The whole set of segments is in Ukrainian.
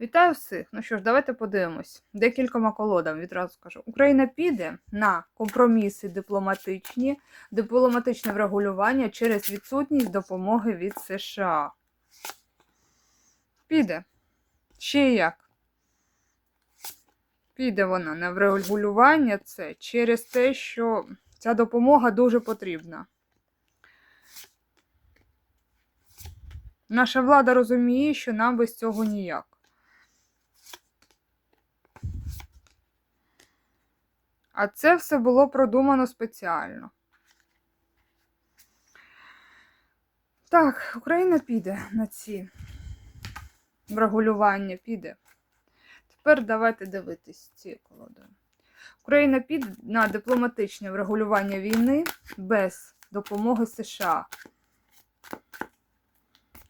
Вітаю всіх! Ну що ж, давайте подивимось. Декількома колодам відразу скажу. Україна піде на компроміси дипломатичні, дипломатичне врегулювання через відсутність допомоги від США. Піде. Ще як. Піде вона на врегулювання це через те, що ця допомога дуже потрібна. Наша влада розуміє, що нам без цього ніяк. А це все було продумано спеціально. Так, Україна піде на ці врегулювання, піде. Тепер давайте дивитись ці колоди. Україна піде на дипломатичне врегулювання війни без допомоги США,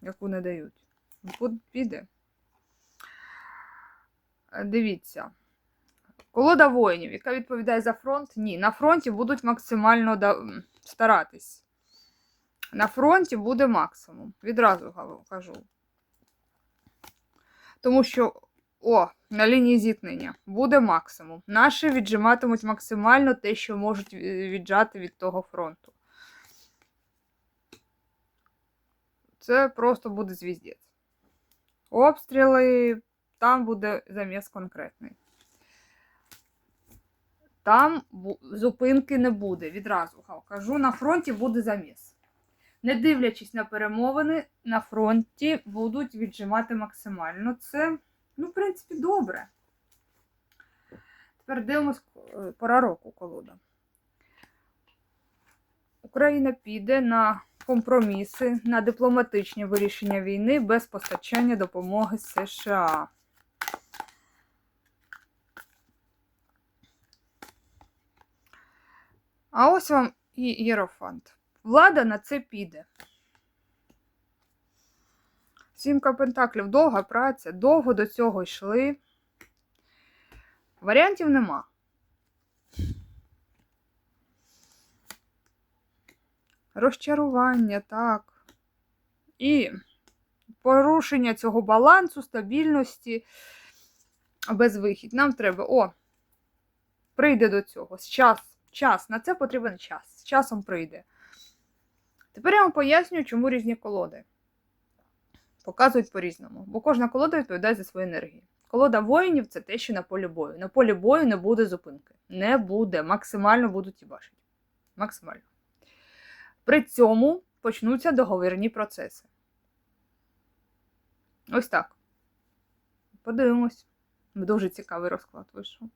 яку не дають. Піде. Дивіться. Колода воїнів, яка відповідає за фронт, ні. На фронті будуть максимально да- старатись. На фронті буде максимум. Відразу кажу. Тому що, о, на лінії зіткнення буде максимум. Наші віджиматимуть максимально те, що можуть віджати від того фронту. Це просто буде звіздець. Обстріли, там буде заміс конкретний. Там зупинки не буде. Відразу кажу, на фронті буде заміс. Не дивлячись на перемовини, на фронті будуть віджимати максимально. Це, ну, в принципі, добре. Тепер дивимось е, пора року колода. Україна піде на компроміси, на дипломатичні вирішення війни без постачання допомоги США. А ось вам і Єрофант. Влада на це піде. Сімка Пентаклів довга праця, довго до цього йшли. Варіантів нема. Розчарування, так. І порушення цього балансу, стабільності, безвихідь. Нам треба. О, прийде до цього. З час. Час. На це потрібен час. З часом прийде. Тепер я вам поясню, чому різні колоди. Показують по-різному. Бо кожна колода відповідає за свою енергію. Колода воїнів це те, що на полі бою. На полі бою не буде зупинки. Не буде. Максимально будуть і бачити. Максимально. При цьому почнуться договірні процеси. Ось так. Подивимось. Дуже цікавий розклад вийшов.